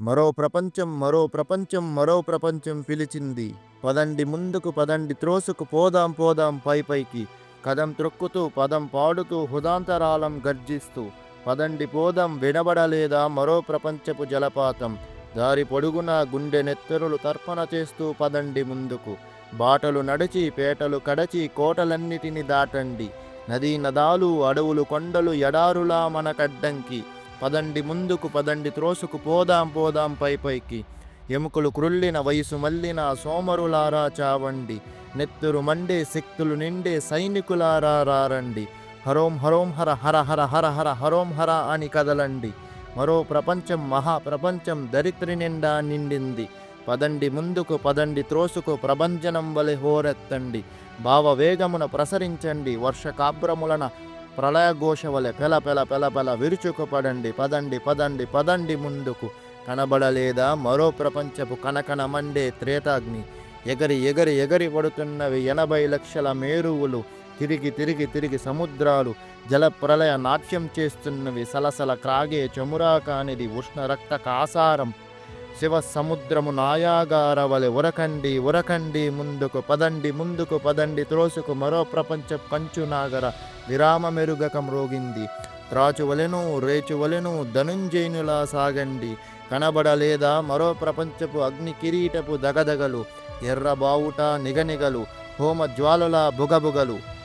మరో ప్రపంచం మరో ప్రపంచం మరో ప్రపంచం పిలిచింది. పదండి ముందుకు పదండి త్రోసుకు పోదాం పోదాం పై పైకి. కదం త్రొక్కుతూ పదం పాడుతూ హుదాంతరాలం గర్జిస్తూ. పదండి పోదాం వినబడలేదా మరో ప్రపంచపు జలపాతం. దారి పొడుగున గుండె నెత్తరులు తర్పణ చేస్తూ పదండి ముందుకు. బాటలు నడిచి పేటలు కడచి కోటలన్నిటిని దాటండి. నదీ నదాలు అడవులు కొండలు ఎడారులా మనకడ్డంకి పదండి ముందుకు పదండి త్రోసుకు పోదాం పోదాం పై పైకి. ఎముకలు క్రుళ్ళిన వయసు మల్లిన సోమరులారా చావండి. నెత్తురు మండే శక్తులు నిండే సైనికులారా రారండి. హరోం హరోం హర హర హర హర హర హరోం హర అని కదలండి. మరో ప్రపంచం మహా ప్రపంచం దరిత్రి నిండా నిండింది. పదండి ముందుకు పదండి త్రోసుకు ప్రభంజనం వలె హోరెత్తండి. భావవేగమున ప్రసరించండి వర్షకాబ్రములన ప్రళయఘోష వలె పెల పెల పెల పెల విరుచుకుపడండి పదండి పదండి పదండి ముందుకు. కనబడలేదా మరో ప్రపంచపు కనకన మండే త్రేతాగ్ని. ఎగరి ఎగరి ఎగరి పడుతున్నవి ఎనభై లక్షల మేరువులు. తిరిగి తిరిగి తిరిగి సముద్రాలు. జల ప్రళయ నాట్యం చేస్తున్నవి సలసల క్రాగే చమురా కానిది ఉష్ణ రక్త కాసారం. శివ సముద్రము నాయాగార వలె ఉరకండి ఉరకండి ముందుకు పదండి ముందుకు పదండి త్రోసుకు మరో ప్రపంచ పంచునాగర విరామ మెరుగకం రోగింది. త్రాచువలెను రేచువలెను ధనుంజయునులా సాగండి. కనబడలేదా మరో ప్రపంచపు అగ్ని కిరీటపు దగదగలు? ఎర్ర బావుట నిగనిగలు హోమ జ్వాలల బుగబుగలు.